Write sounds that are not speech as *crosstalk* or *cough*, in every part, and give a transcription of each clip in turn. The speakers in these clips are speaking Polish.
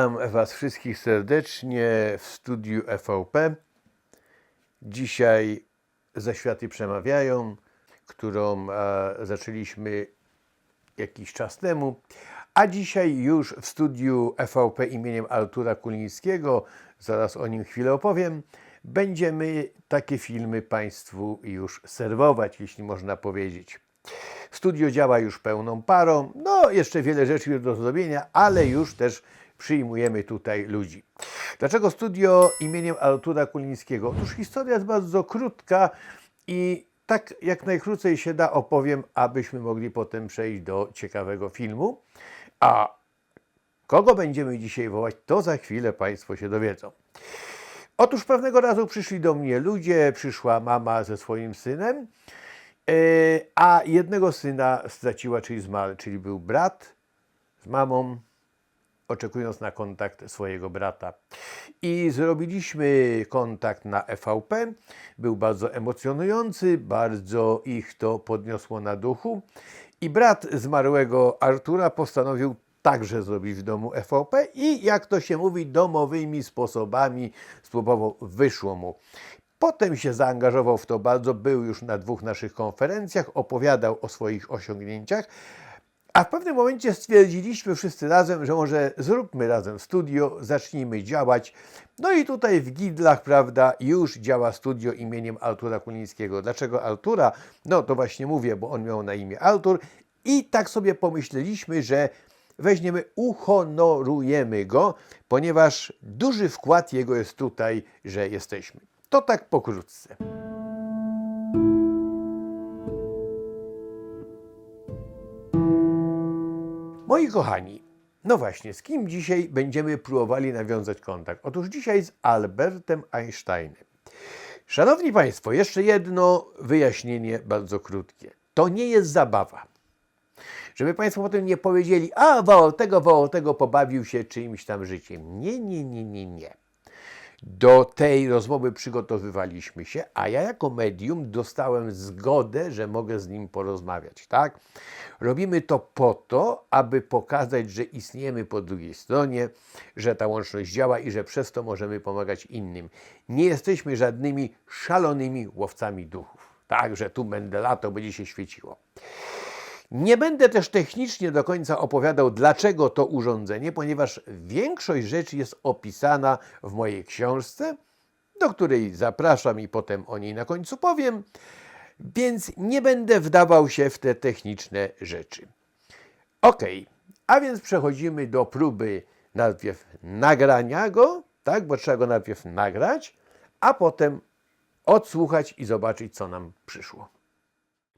Witam Was wszystkich serdecznie w studiu EVP. Dzisiaj Zaświaty Przemawiają, którą e, zaczęliśmy jakiś czas temu, a dzisiaj już w studiu EVP imieniem Artura Kulińskiego, zaraz o nim chwilę opowiem, będziemy takie filmy Państwu już serwować, jeśli można powiedzieć. Studio działa już pełną parą, no jeszcze wiele rzeczy do zrobienia, ale już też przyjmujemy tutaj ludzi. Dlaczego studio imieniem Artura Kulińskiego? Otóż historia jest bardzo krótka i tak jak najkrócej się da opowiem, abyśmy mogli potem przejść do ciekawego filmu. A kogo będziemy dzisiaj wołać, to za chwilę Państwo się dowiedzą. Otóż pewnego razu przyszli do mnie ludzie, przyszła mama ze swoim synem, e, a jednego syna straciła, czyli zmarł, czyli był brat z mamą, oczekując na kontakt swojego brata. I zrobiliśmy kontakt na EVP. Był bardzo emocjonujący, bardzo ich to podniosło na duchu. I brat zmarłego Artura postanowił także zrobić w domu EVP i jak to się mówi, domowymi sposobami spróbował, wyszło mu. Potem się zaangażował w to bardzo, był już na dwóch naszych konferencjach, opowiadał o swoich osiągnięciach, a w pewnym momencie stwierdziliśmy wszyscy razem, że może zróbmy razem studio, zacznijmy działać. No i tutaj w Gidlach, prawda, już działa studio imieniem Artura Kulińskiego. Dlaczego Artura? No to właśnie mówię, bo on miał na imię Artur i tak sobie pomyśleliśmy, że weźmiemy, uhonorujemy go, ponieważ duży wkład jego jest tutaj, że jesteśmy. To tak pokrótce. Moi kochani, no właśnie, z kim dzisiaj będziemy próbowali nawiązać kontakt? Otóż dzisiaj z Albertem Einsteinem. Szanowni Państwo, jeszcze jedno wyjaśnienie bardzo krótkie. To nie jest zabawa. Żeby Państwo potem nie powiedzieli, a woło tego, woło tego pobawił się czyimś tam życiem. Nie, nie, nie, nie, nie. Do tej rozmowy przygotowywaliśmy się, a ja jako medium dostałem zgodę, że mogę z nim porozmawiać, tak? Robimy to po to, aby pokazać, że istniejemy po drugiej stronie, że ta łączność działa i że przez to możemy pomagać innym. Nie jesteśmy żadnymi szalonymi łowcami duchów, tak? Że tu będę lato, będzie się świeciło. Nie będę też technicznie do końca opowiadał, dlaczego to urządzenie, ponieważ większość rzeczy jest opisana w mojej książce, do której zapraszam i potem o niej na końcu powiem, więc nie będę wdawał się w te techniczne rzeczy. Ok, a więc przechodzimy do próby najpierw nagrania go, tak, bo trzeba go najpierw nagrać, a potem odsłuchać i zobaczyć, co nam przyszło.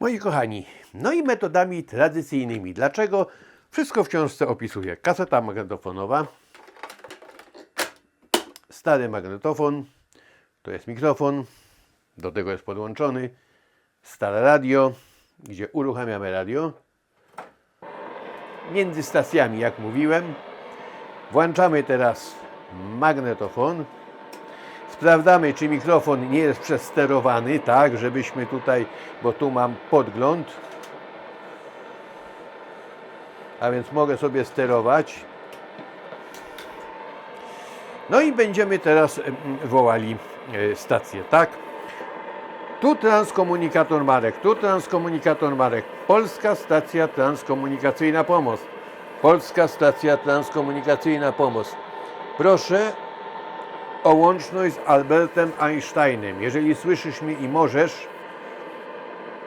Moi kochani, no i metodami tradycyjnymi. Dlaczego? Wszystko w książce opisuję. Kaseta magnetofonowa, stary magnetofon, to jest mikrofon, do tego jest podłączony, stare radio, gdzie uruchamiamy radio. Między stacjami, jak mówiłem, włączamy teraz magnetofon. Sprawdzamy, czy mikrofon nie jest przesterowany, tak, żebyśmy tutaj, bo tu mam podgląd, a więc mogę sobie sterować. No i będziemy teraz wołali e, stację, tak? Tu transkomunikator Marek, tu transkomunikator Marek. Polska stacja transkomunikacyjna Pomoc. Polska stacja transkomunikacyjna Pomoc. Proszę o łączność z Albertem Einsteinem. Jeżeli słyszysz mnie i możesz,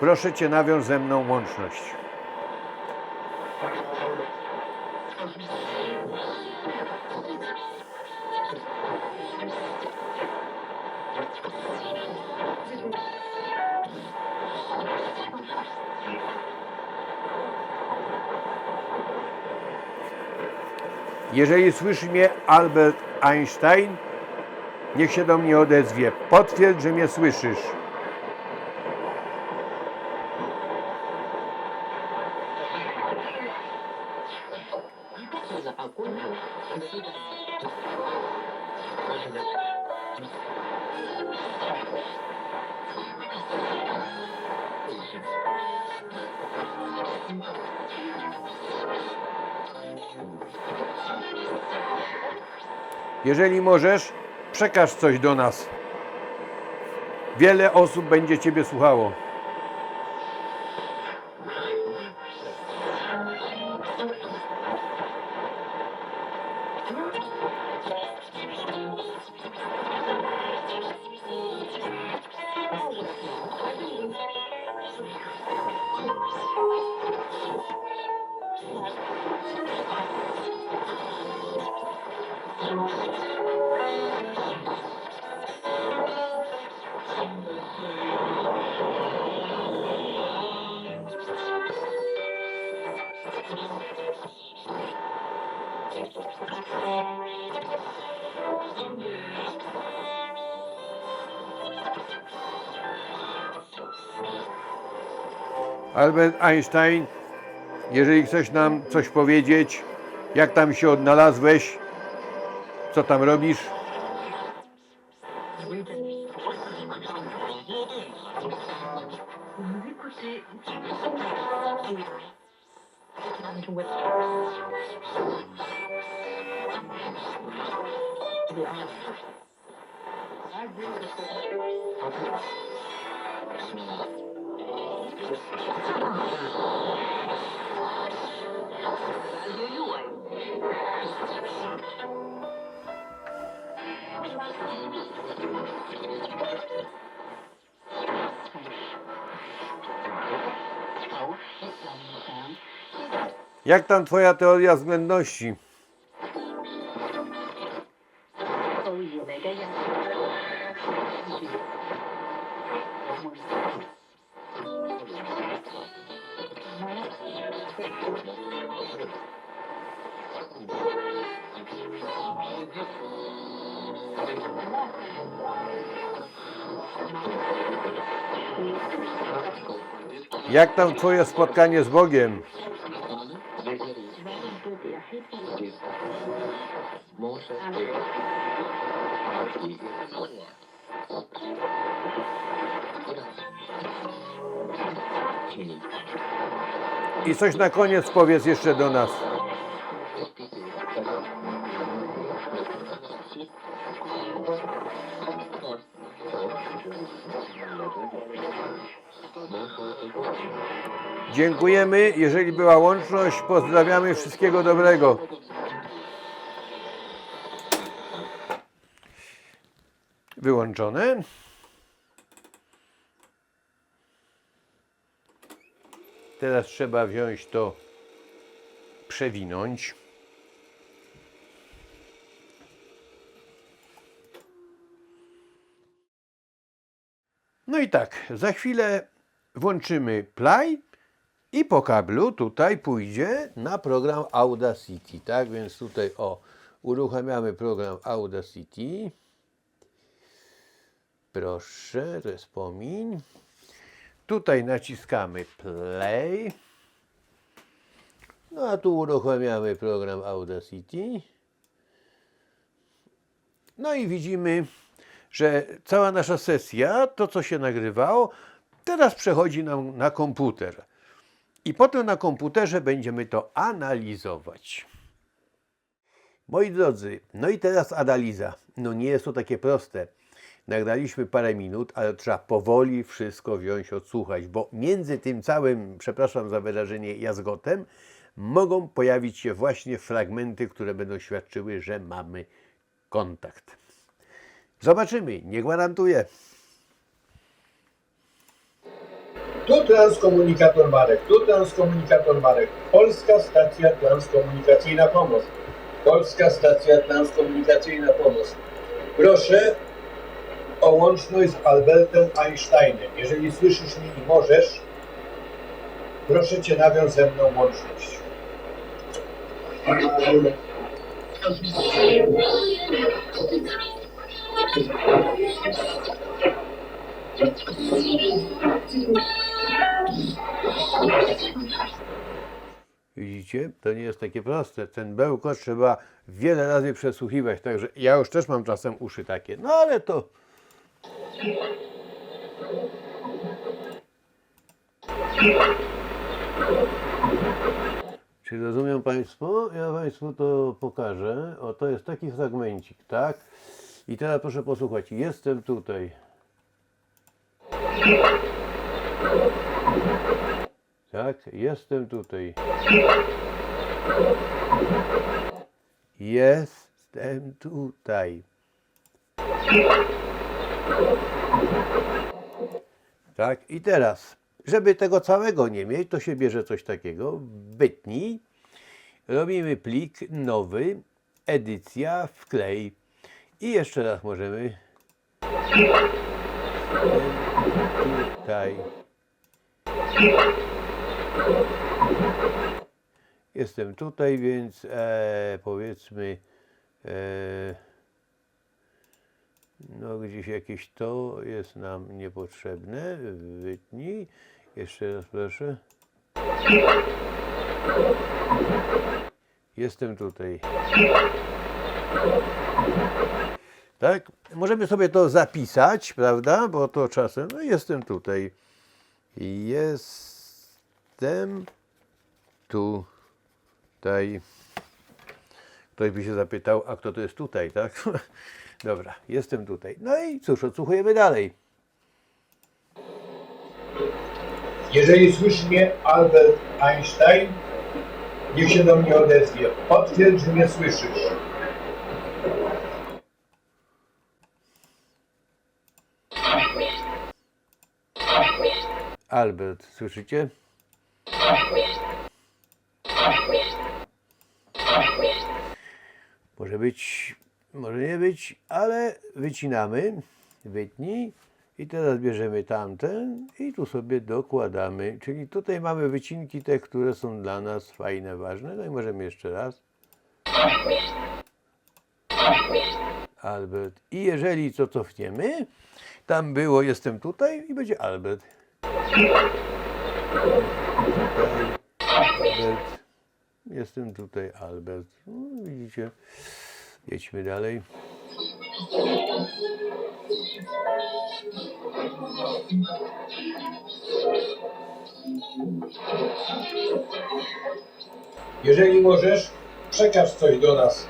proszę Cię nawiąż ze mną łączność. Jeżeli słyszy mnie Albert Einstein, niech się do mnie odezwie. Potwierdź, że mnie słyszysz. Jeżeli możesz, przekaż coś do nas. Wiele osób będzie Ciebie słuchało. Albert Einstein, jeżeli chcesz nam coś powiedzieć, jak tam się odnalazłeś, co tam robisz? Jak tam twoja teoria względności? Jak tam twoje spotkanie z Bogiem? I coś na koniec powiedz jeszcze do nas. Dziękujemy. Jeżeli była łączność, pozdrawiamy. Wszystkiego dobrego. Wyłączone. Teraz trzeba wziąć to, przewinąć. No i tak, za chwilę włączymy play i po kablu tutaj pójdzie na program Audacity. Tak więc tutaj o, uruchamiamy program Audacity. Proszę, to jest pomiń. Tutaj naciskamy play. No a tu uruchamiamy program Audacity. No i widzimy, że cała nasza sesja, to co się nagrywało, teraz przechodzi nam na komputer. I potem na komputerze będziemy to analizować. Moi drodzy, no i teraz analiza. No nie jest to takie proste. Nagraliśmy parę minut, ale trzeba powoli wszystko wziąć, odsłuchać, bo między tym całym, przepraszam za wyrażenie, jazgotem, mogą pojawić się właśnie fragmenty, które będą świadczyły, że mamy kontakt. Zobaczymy, nie gwarantuję. Tu transkomunikator Marek, tu transkomunikator Marek. Polska stacja transkomunikacyjna Pomoc. Polska stacja transkomunikacyjna Pomoc. Proszę o łączność z Albertem Einsteinem. Jeżeli słyszysz mnie i możesz, proszę Cię nawiąż ze mną łączność. Widzicie, to nie jest takie proste. Ten bełkot trzeba wiele razy przesłuchiwać, także ja już też mam czasem uszy takie. No ale to Czy rozumieją Państwo? Ja Państwu to pokażę. O, to jest taki fragmencik, tak? I teraz proszę posłuchać. Jestem tutaj. Tak, jestem tutaj. Jestem tutaj. Tak, i teraz, żeby tego całego nie mieć, to się bierze coś takiego, wytnij, robimy plik nowy, edycja, wklej. I jeszcze raz możemy tutaj. Jestem tutaj, więc e, powiedzmy e, no gdzieś jakieś to jest nam niepotrzebne. Wytnij. Jeszcze raz proszę. Jestem tutaj. Tak? Możemy sobie to zapisać, prawda? Bo to czasem, no jestem tutaj. Jestem tutaj. Ktoś by się zapytał, a kto to jest tutaj, tak? *laughs* Dobra, jestem tutaj. No i cóż, odsłuchujemy dalej. Jeżeli słyszy mnie Albert Einstein, niech się do mnie odezwie. Potwierdź, że mnie słyszysz. Albert, słyszycie? Może być, może nie być, ale wycinamy. Wytnij. I teraz bierzemy tamten i tu sobie dokładamy. Czyli tutaj mamy wycinki te, które są dla nas fajne, ważne. No i możemy jeszcze raz. Albert. I jeżeli co cofniemy, tam było jestem tutaj i będzie Albert. Albert. Jestem tutaj Albert. No, widzicie. Jedźmy dalej. Jeżeli możesz, przekaż coś do nas.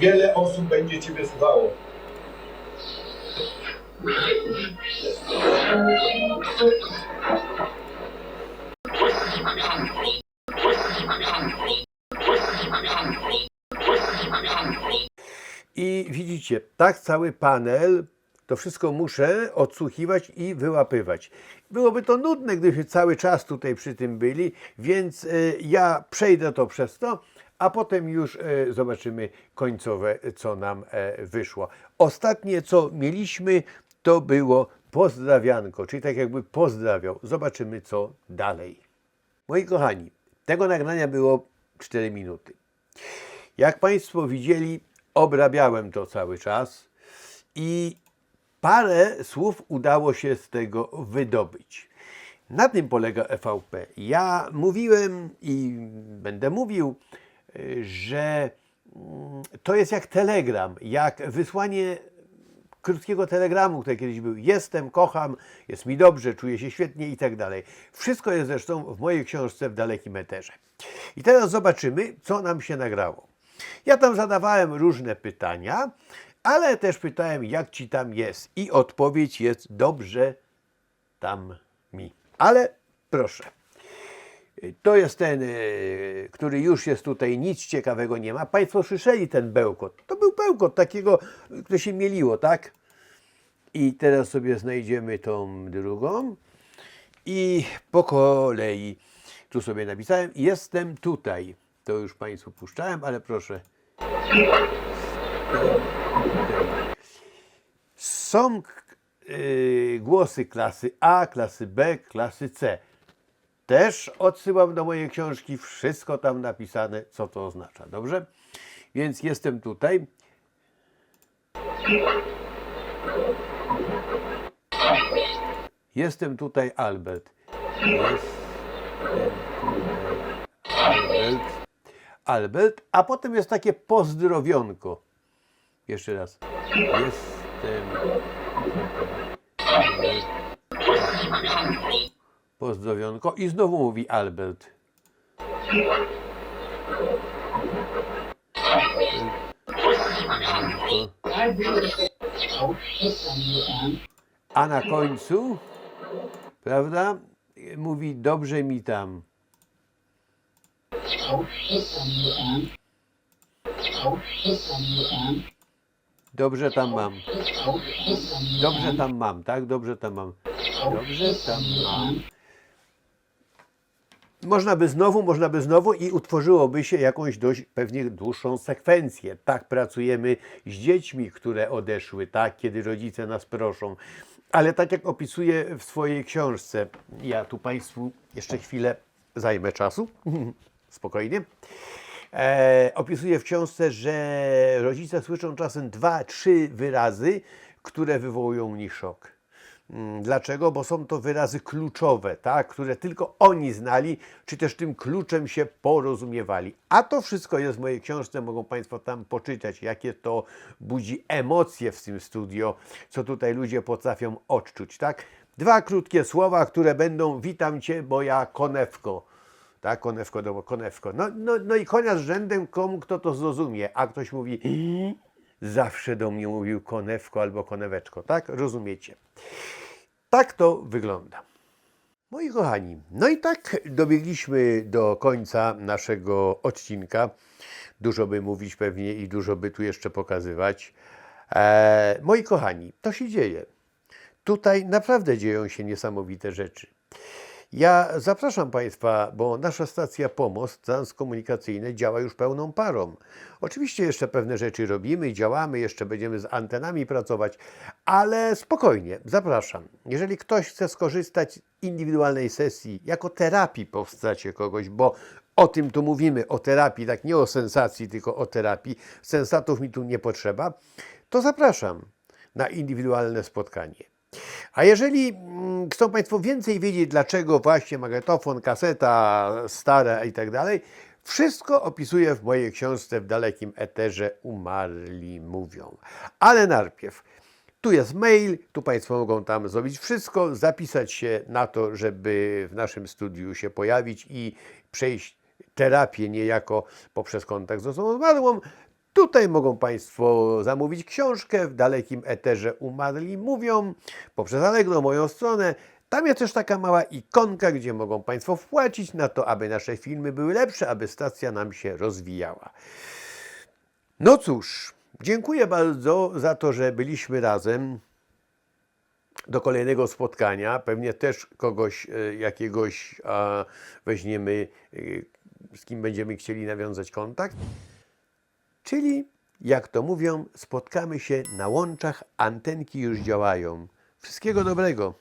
Wiele osób będzie Ciebie słuchało. I widzicie, tak cały panel, to wszystko muszę odsłuchiwać i wyłapywać. Byłoby to nudne, gdybyśmy cały czas tutaj przy tym byli, więc y, ja przejdę to przez to, a potem już y, zobaczymy końcowe, co nam e, wyszło. Ostatnie, co mieliśmy, to było pozdrawianko, czyli tak jakby pozdrawiał. Zobaczymy, co dalej. Moi kochani, tego nagrania było 4 minuty. Jak Państwo widzieli, obrabiałem to cały czas i parę słów udało się z tego wydobyć. Na tym polega EVP. Ja mówiłem i będę mówił, y, że mm, to jest jak telegram, jak wysłanie krótkiego telegramu, który kiedyś był. Jestem, kocham, jest mi dobrze, czuję się świetnie i tak dalej. Wszystko jest zresztą w mojej książce w dalekim eterze. I teraz zobaczymy, co nam się nagrało. Ja tam zadawałem różne pytania, ale też pytałem, jak ci tam jest. I odpowiedź jest dobrze tam mi. Ale proszę. To jest ten, y, który już jest tutaj, nic ciekawego nie ma. Państwo słyszeli ten bełkot. To był bełkot takiego, które się mieliło, tak? I teraz sobie znajdziemy tą drugą. I po kolei tu sobie napisałem, jestem tutaj. To już Państwu puszczałem, ale proszę. Są y, głosy klasy A, klasy B, klasy C. Też odsyłam do mojej książki, wszystko tam napisane, co to oznacza, dobrze? Więc jestem tutaj. Jestem tutaj Albert. Albert. Albert, a potem jest takie pozdrowionko. Jeszcze raz. Jestem Albert. Pozdrowionko i znowu mówi Albert. A na końcu, prawda, mówi dobrze mi tam. Dobrze tam mam. Dobrze tam mam, tak? Dobrze tam mam. Dobrze tam mam. Można by znowu, można by znowu i utworzyłoby się jakąś dość pewnie dłuższą sekwencję. Tak pracujemy z dziećmi, które odeszły, tak, kiedy rodzice nas proszą. Ale tak jak opisuję w swojej książce, ja tu Państwu jeszcze chwilę zajmę czasu, *laughs* spokojnie. E, opisuję w książce, że rodzice słyszą czasem dwa, trzy wyrazy, które wywołują u nich szok. Mm, Dlaczego? Bo są to wyrazy kluczowe, tak? które tylko oni znali, czy też tym kluczem się porozumiewali. A to wszystko jest w mojej książce, mogą Państwo tam poczytać, jakie to budzi emocje w tym studio, co tutaj ludzie potrafią odczuć. Tak? Dwa krótkie słowa, które będą witam Cię, moja konewko. Tak, konewko, do konewko. No, no, no i konia z rzędem komu kto to zrozumie, a ktoś mówi zawsze do mnie mówił konewko albo koneweczko, tak? Rozumiecie? Tak to wygląda. Moi kochani, no i tak dobiegliśmy do końca naszego odcinka. Dużo by mówić pewnie i dużo by tu jeszcze pokazywać. Eee, moi kochani, to się dzieje. Tutaj naprawdę dzieją się niesamowite rzeczy. Ja zapraszam Państwa, bo nasza stacja Pomost transkomunikacyjne działa już pełną parą. Oczywiście jeszcze pewne rzeczy robimy, działamy, jeszcze będziemy z antenami pracować, ale spokojnie, zapraszam. Jeżeli ktoś chce skorzystać z indywidualnej sesji jako terapii powstacie kogoś, bo o tym tu mówimy, o terapii, tak nie o sensacji, tylko o terapii, sensatów mi tu nie potrzeba, to zapraszam na indywidualne spotkanie. A jeżeli mm, chcą Państwo więcej wiedzieć, dlaczego właśnie magnetofon, kaseta, stara i tak dalej, wszystko opisuję w mojej książce w dalekim eterze Umarli mówią. Ale najpierw, tu jest mail, tu Państwo mogą tam zrobić wszystko, zapisać się na to, żeby w naszym studiu się pojawić i przejść terapię niejako poprzez kontakt z osobą zmarłą. Tutaj mogą Państwo zamówić książkę w dalekim eterze Umarli Mówią poprzez Allegro, moją stronę. Tam jest też taka mała ikonka, gdzie mogą Państwo wpłacić na to, aby nasze filmy były lepsze, aby stacja nam się rozwijała. No cóż, dziękuję bardzo za to, że byliśmy razem. Do kolejnego spotkania. Pewnie też kogoś e, jakiegoś weźmiemy, e, z kim będziemy chcieli nawiązać kontakt. Czyli, jak to mówią, spotkamy się na łączach, antenki już działają. Wszystkiego dobrego.